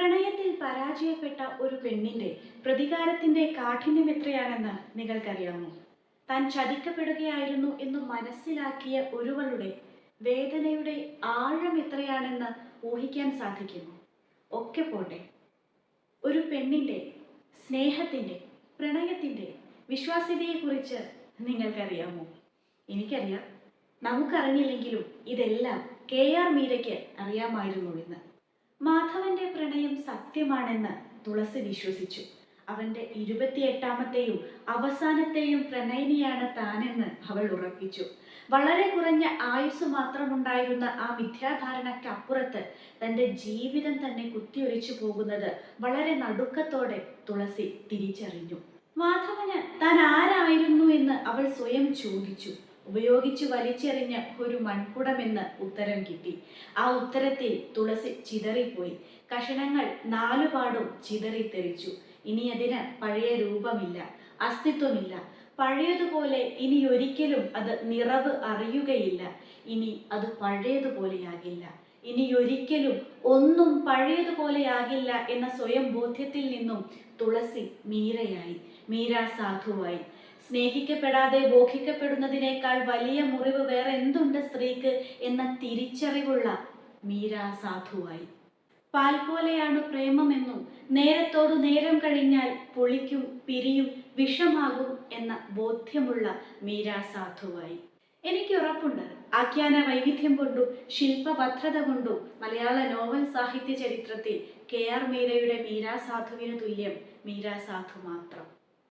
പ്രണയത്തിൽ പരാജയപ്പെട്ട ഒരു പെണ്ണിന്റെ പ്രതികാരത്തിന്റെ കാഠിന്യം എത്രയാണെന്ന് നിങ്ങൾക്കറിയാമോ? താൻ ചതിക്കപ്പെടുകയായിരുന്നു എന്ന് മനസ്സിലാക്കിയ ഒരുവളുടെ വേദനയുടെ ആഴം എത്രയാണെന്ന് ഊഹിക്കാൻ സാധിക്കുന്നു ഒക്കെ പോട്ടെ. ഒരു പെണ്ണിന്റെ സ്നേഹത്തിന്റെ പ്രണയത്തിന്റെ വിശ്വാസ്യതയെക്കുറിച്ച് നിങ്ങൾക്കറിയാമോ? എനിക്കറിയാം. നമുക്കറിഞ്ഞില്ലെങ്കിലും ഇതെല്ലാം കെ ആർ മീരയ്ക്ക് അറിയാമായിരുന്നു എന്ന്. മാധവന്റെ പ്രണയം സത്യമാണെന്ന് തുളസി വിശ്വസിച്ചു. അവന്റെ ഇരുപത്തിയെട്ടാമത്തെയും അവസാനത്തെയും പ്രണയിനിയാണ് താനെന്ന് അവൾ ഉറപ്പിച്ചു. വളരെ കുറഞ്ഞ ആയുസ് മാത്രമുണ്ടായിരുന്ന ആ മിഥ്യാധാരണയ്ക്കപ്പുറത്ത് തന്റെ ജീവിതം തന്നെ കുത്തിയൊലിച്ചു പോകുന്നത് വളരെ നടുക്കത്തോടെ തുളസി തിരിച്ചറിഞ്ഞു. മാധവന് താൻ ആരായിരുന്നു എന്ന് അവൾ സ്വയം ചോദിച്ചു. ഉപയോഗിച്ചു വലിച്ചെറിഞ്ഞ ഒരു മൺകുടമെന്ന് ഉത്തരം കിട്ടി. ആ ഉത്തരത്തിൽ തുളസി ചിതറിപ്പോയി. കഷണങ്ങൾ നാലുപാടും ചിതറിത്തെറിച്ചു. ഇനി അതിന് പഴയ രൂപമില്ല അസ്തിത്വമില്ല. പഴയതുപോലെ ഇനി ഒരിക്കലും അത് നിറവ് അറിയുകയില്ല. ഇനി അത് പഴയതുപോലെയാകില്ല. ഇനി ഒരിക്കലും ഒന്നും പഴയതുപോലെയാകില്ല എന്ന സ്വയം ബോധ്യത്തിൽ നിന്നും തുളസി മീരയായി. മീരാ സാധുവായി സ്നേഹിക്കപ്പെടാതെ ബോധിക്കപ്പെടുന്നതിനേക്കാൾ വലിയ മുറിവ് വേറെ എന്തുണ്ട് സ്ത്രീക്ക് എന്ന തിരിച്ചറിവുള്ള മീര സാധുവായി. പാൽ പോലെയാണ് പ്രേമമെന്നും നേരത്തോടു നേരം കഴിഞ്ഞാൽ പൊളിക്കും പിരിയും വിഷമാകും എന്ന ബോധ്യമുള്ള മീര സാധുവായി. എനിക്ക് ഉറപ്പുണ്ട്. ആഖ്യാന വൈവിധ്യം കൊണ്ടും ശില്പഭദ്രത കൊണ്ടും മലയാള നോവൽ സാഹിത്യ ചരിത്രത്തിൽ കെ ആർ മീരയുടെ മീരാ സാധുവിന് തുല്യം മീരാ സാധു മാത്രം.